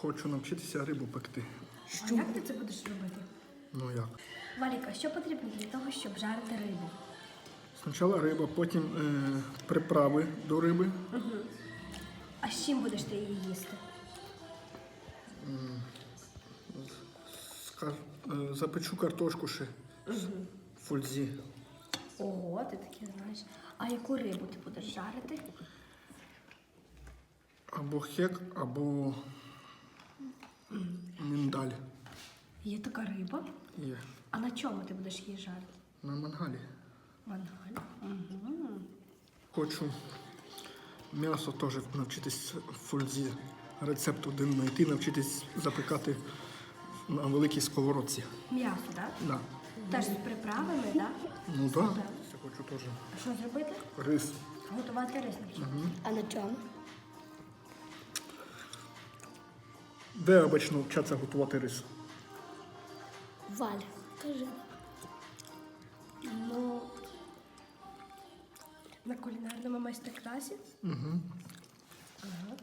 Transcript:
Хочу навчитися рибу пекти. А як ти це будеш робити? Ну як? Валік, а що потрібно для того, щоб жарити рибу? Спочатку риба, потім е, приправи до риби. А з чим будеш ти її їсти? Ска- е, Запечу картошку ще в фользі. Ого, ти таке знаєш. А яку рибу ти будеш жарити? Або хек, або міндаль. Є така риба. Є. А на чому ти будеш її жарити? На мангалі. Мангаль. Угу. Хочу м'ясо теж навчитись в фользі. Рецепт один знайти, навчитись запекати на великій сковородці. М'ясо, так? Да. Теж з приправами, так? Ну так. Да. Це хочу теж. А що зробити? Рис. Готувати рис навчити. А на чому? Де обично вчаться готувати рис? Валя, кажи. Ну, на кулінарному майстер-класі. Угу. Ага.